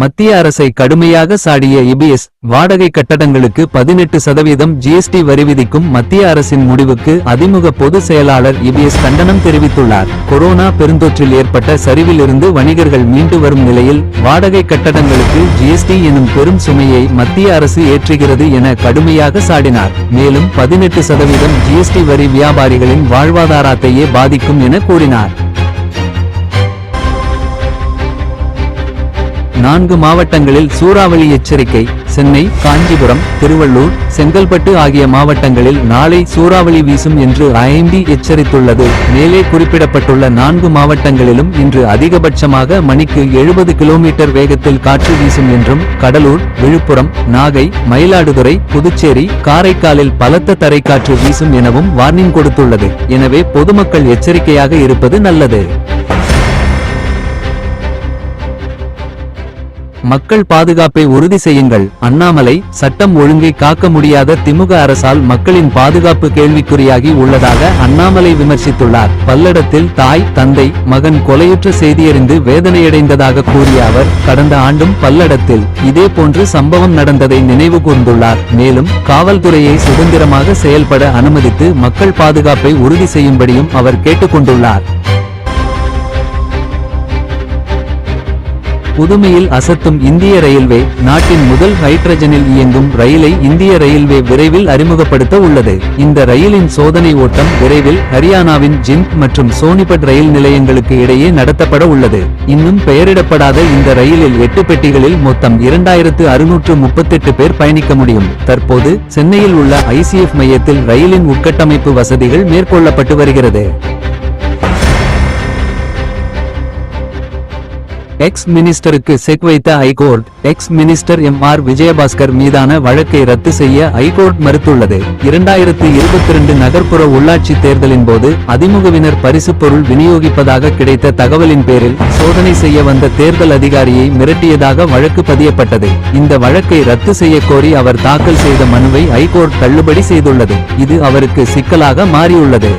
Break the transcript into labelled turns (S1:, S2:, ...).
S1: மத்திய அரசை கடுமையாக சாடிய இபிஎஸ் வாடகை கட்டடங்களுக்கு பதினெட்டு சதவீதம் ஜிஎஸ்டி வரி விதிக்கும் மத்திய அரசின் முடிவுக்கு அதிமுக பொதுச் செயலாளர் இபிஎஸ் கண்டனம் தெரிவித்துள்ளார். கொரோனா பெருந்தொற்றில் ஏற்பட்ட சரிவிலிருந்து வணிகர்கள் மீண்டு வரும் நிலையில் வாடகை கட்டடங்களுக்கு ஜிஎஸ்டி எனும் பெரும் சுமையை மத்திய அரசு ஏற்றுகிறது என கடுமையாக சாடினார். மேலும் பதினெட்டு சதவீதம் ஜிஎஸ்டி வரி வியாபாரிகளின் வாழ்வாதாரத்தையே பாதிக்கும் என கூறினார். நான்கு மாவட்டங்களில் சூறாவளி எச்சரிக்கை. சென்னை காஞ்சிபுரம் திருவள்ளூர் செங்கல்பட்டு ஆகிய மாவட்டங்களில் நாளை சூறாவளி வீசும் என்று ஐஎம்பி எச்சரித்துள்ளது. மேலே குறிப்பிடப்பட்டுள்ள நான்கு மாவட்டங்களிலும் இன்று அதிகபட்சமாக மணிக்கு எழுபது கிலோமீட்டர் வேகத்தில் காற்று வீசும் என்றும் கடலூர் விழுப்புரம் நாகை மயிலாடுதுறை புதுச்சேரி காரைக்காலில் பலத்த தரைக்காற்று வீசும் எனவும் வார்னிங் கொடுத்துள்ளது. எனவே பொதுமக்கள் எச்சரிக்கையாக இருப்பது நல்லது. மக்கள் பாதுகாப்பை உறுதி செய்யுங்கள். அண்ணாமலை சட்டம் ஒழுங்கை காக்க முடியாத திமுக அரசால் மக்களின் பாதுகாப்பு கேள்விக்குறியாகி உள்ளதாக அண்ணாமலை விமர்சித்துள்ளார். பல்லடத்தில் தாய் தந்தை மகன் கொலையுற்ற செய்தியறிந்து வேதனையடைந்ததாக கூறிய அவர் கடந்த ஆண்டும் பல்லடத்தில் இதே போன்று சம்பவம் நடந்ததை நினைவு கூர்ந்துள்ளார். மேலும் காவல்துறையை சுதந்திரமாக செயல்பட அனுமதித்து மக்கள் பாதுகாப்பை உறுதி செய்யும்படியும் அவர் கேட்டுக்கொண்டுள்ளார். புதுமையில் அசத்தும் இந்திய ரயில்வே நாட்டின் முதல் ஹைட்ரஜனில் இயங்கும் ரயிலை இந்திய ரயில்வே விரைவில் அறிமுகப்படுத்த உள்ளது. இந்த ரயிலின் சோதனை ஓட்டம் விரைவில் ஹரியானாவின் ஜிந்த் மற்றும் சோனிபட் ரயில் நிலையங்களுக்கு இடையே நடத்தப்பட உள்ளது. இன்னும் பெயரிடப்படாத இந்த ரயிலில் எட்டு பெட்டிகளில் மொத்தம் இரண்டாயிரத்து அறுநூற்று முப்பத்தெட்டு பேர் பயணிக்க முடியும். தற்போது சென்னையில் உள்ள ஐசிஎஃப் மையத்தில் ரயிலின் உட்கட்டமைப்பு வசதிகள் மேற்கொள்ளப்பட்டு வருகிறது. எக்ஸ் மினிஸ்டருக்கு செக் வைத்த high court ex minister M R Vijayabaskar மீதான வழக்கை ரத்து செய்ய ஐகோர்ட் மறுத்துள்ளது. இரண்டாயிரத்து இருபத்தி ரெண்டு நகர்ப்புற உள்ளாட்சி தேர்தலின் போது அதிமுகவினர் பரிசு பொருள் விநியோகிப்பதாக கிடைத்த தகவலின் பேரில் சோதனை செய்ய வந்த தேர்தல் அதிகாரியை மிரட்டியதாக வழக்கு பதியப்பட்டது. இந்த வழக்கை ரத்து செய்ய கோரி அவர் தாக்கல் செய்த மனுவை ஐகோர்ட் தள்ளுபடி செய்துள்ளது. இது அவருக்கு சிக்கலாக மாறியுள்ளது.